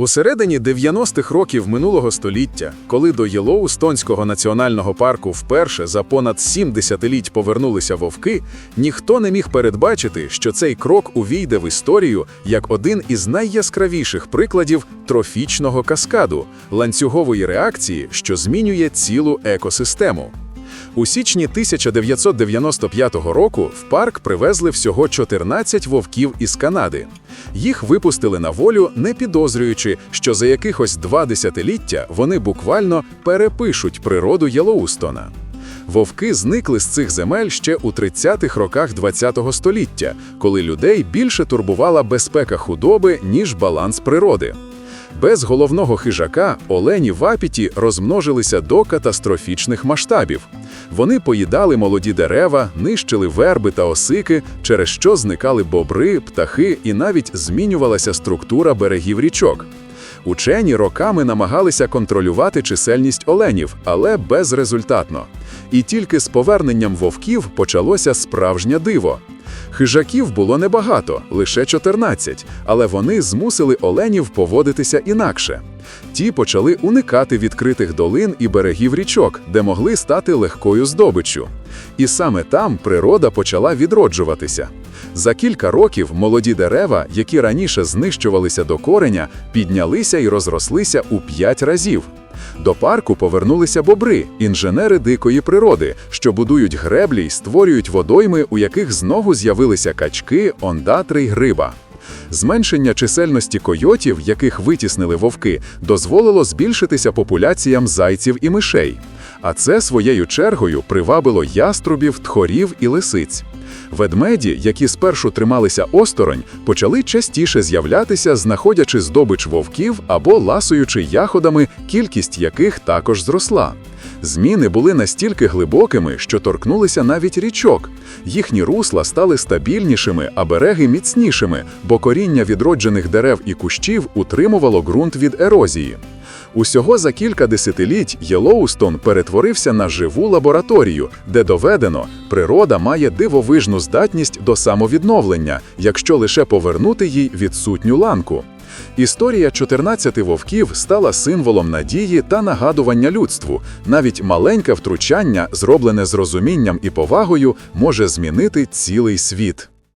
У середині 90-х років минулого століття, коли до Єлоустонського національного парку вперше за понад сім десятиліть повернулися вовки, ніхто не міг передбачити, що цей крок увійде в історію як один із найяскравіших прикладів трофічного каскаду, ланцюгової реакції, що змінює цілу екосистему. У січні 1995 року в парк привезли всього 14 вовків із Канади. Їх випустили на волю, не підозрюючи, що за якихось два десятиліття вони буквально перепишуть природу Єлоустона. Вовки зникли з цих земель ще у 30-х роках ХХ століття, коли людей більше турбувала безпека худоби, ніж баланс природи. Без головного хижака олені в апіті розмножилися до катастрофічних масштабів. Вони поїдали молоді дерева, нищили верби та осики, через що зникали бобри, птахи і навіть змінювалася структура берегів річок. Учені роками намагалися контролювати чисельність оленів, але безрезультатно. І тільки з поверненням вовків почалося справжнє диво. Хижаків було небагато, лише 14, але вони змусили оленів поводитися інакше. Ті почали уникати відкритих долин і берегів річок, де могли стати легкою здобиччю. І саме там природа почала відроджуватися. За кілька років молоді дерева, які раніше знищувалися до кореня, піднялися і розрослися у п'ять разів. До парку повернулися бобри, інженери дикої природи, що будують греблі й створюють водойми, у яких знову з'явилися качки, ондатри й гриба. Зменшення чисельності койотів, яких витіснили вовки, дозволило збільшитися популяціям зайців і мишей. А це своєю чергою привабило яструбів, тхорів і лисиць. Ведмеді, які спершу трималися осторонь, почали частіше з'являтися, знаходячи здобич вовків або ласуючи яходами, кількість яких також зросла. Зміни були настільки глибокими, що торкнулися навіть річок. Їхні русла стали стабільнішими, а береги міцнішими, бо коріння відроджених дерев і кущів утримувало ґрунт від ерозії. Усього за кілька десятиліть Єлоустон перетворився на живу лабораторію, де доведено, природа має дивовижну здатність до самовідновлення, якщо лише повернути їй відсутню ланку. Історія 14 вовків стала символом надії та нагадування людству. Навіть маленьке втручання, зроблене з розумінням і повагою, може змінити цілий світ.